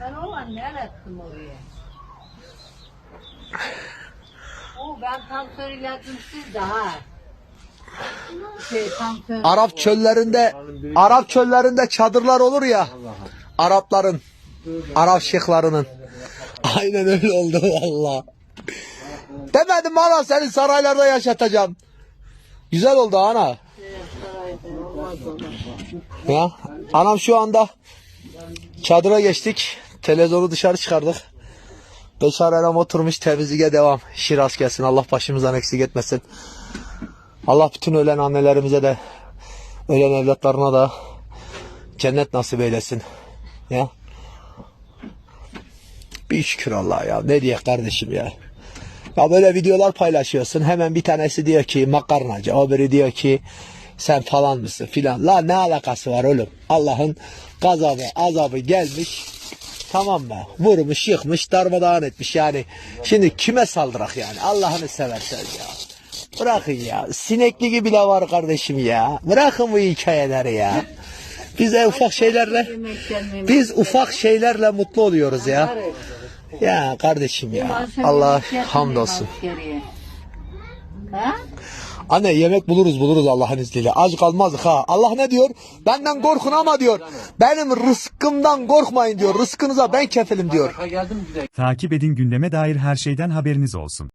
Ben olan ne ettim oraya? O ben tam söyledim siz daha. Şey. Arap çöllerinde Arap çöllerinde çadırlar olur ya. Arapların Arap şeyhlarının. Aynen öyle oldu valla. Demedim ana seni saraylarda yaşatacağım. Güzel oldu ana. Ya anam şu anda çadıra geçtik. Televizyonu dışarı çıkardık. Beşar Erem oturmuş temizliğe devam. Şiraz gelsin. Allah başımızdan eksik etmesin. Allah bütün ölen annelerimize de ölen evlatlarına da cennet nasip eylesin. Ya. Bir şükür Allah ya. Ne diye kardeşim ya. Ya böyle videolar paylaşıyorsun. Hemen bir tanesi diyor ki makarnacı. O biri diyor ki sen falan mısın filan. La ne alakası var oğlum? Allah'ın gazabı azabı gelmiş. Tamam mı? Vurmuş, yıkmış, darmadağın etmiş yani. Şimdi kime saldırak yani? Allah'ını seversen ya. Bırakın ya. Sinekli gibi bile var kardeşim ya. Bırakın bu hikayeleri ya. Biz de ufak şeylerle biz ufak şeylerle mutlu oluyoruz ya. Ya kardeşim ya. Allah hamdolsun. Ha? Anne yemek buluruz buluruz Allah'ın izniyle. Aç kalmazdık ha. Allah ne diyor? Benden korkun ama diyor. Benim rızkımdan korkmayın diyor. Rızkınıza ben kefilim diyor. Takip edin gündeme dair her şeyden haberiniz olsun.